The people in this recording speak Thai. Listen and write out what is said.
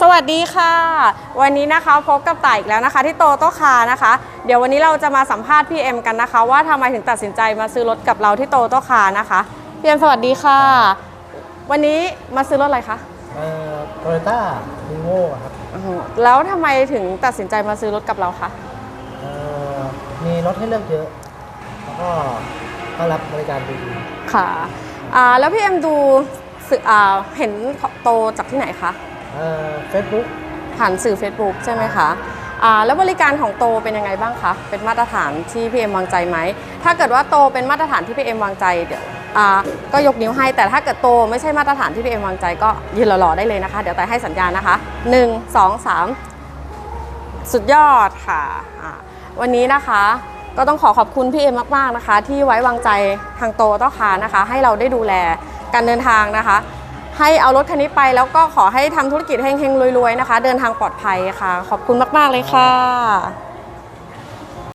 สวัสดีค่ะ วันนี้นะคะพบกับต่ายอีกแล้วนะคะ ที่โตโตคานะคะ เดี๋ยววันนี้เราจะมาสัมภาษณ์พี่เอ็มกันนะคะ ว่าทำไมถึงตัดสินใจมาซื้อรถกับเราที่โตโตคานะคะพี่เอ็มสวัสดีค่ะ วันนี้มาซื้อรถอะไรคะเอ่อโตโยต้าลีโว่ครับอื้อหือแล้วทำไมถึงตัดสินใจมาซื้อรถกับเราคะเอ่อมีรถให้เลือกเยอะแล้วก็ก็รับบริการดีค่ะอ่าแล้วพี่เอ็มดูสื่ออ่าเห็นโตจากที่ไหนคะ เฟซบุ๊กผ่านสื่อ Facebook ใช่ไหมคะแล้วบริการของโตเป็นยังไงบ้างคะ เป็นมาตรฐานที่พี่เอ็มวางใจไหม ถ้าเกิดว่าโตเป็นมาตรฐานที่พี่เอ็มวางใจเดี๋ยวก็ยกนิ้วให้ แต่ถ้าเกิดโตไม่ใช่มาตรฐานที่พี่เอ็มวางใจก็ยืนหล่อๆได้เลยนะคะ เดี๋ยวแต่ให้สัญญาณนะคะ 1 2 3 สุดยอดค่ะ วันนี้นะคะก็ต้องขอขอบคุณพี่เอ็มมากๆนะคะ ที่ไว้วางใจทางโตต้คานะคะ ให้เราได้ดูแลการเดินทางนะคะ ให้เอารถคันนี้ไปแล้วก็ขอให้ทำธุรกิจเฮงๆรวยๆนะคะ เดินทางปลอดภัยค่ะ ขอบคุณมากๆเลยค่ะ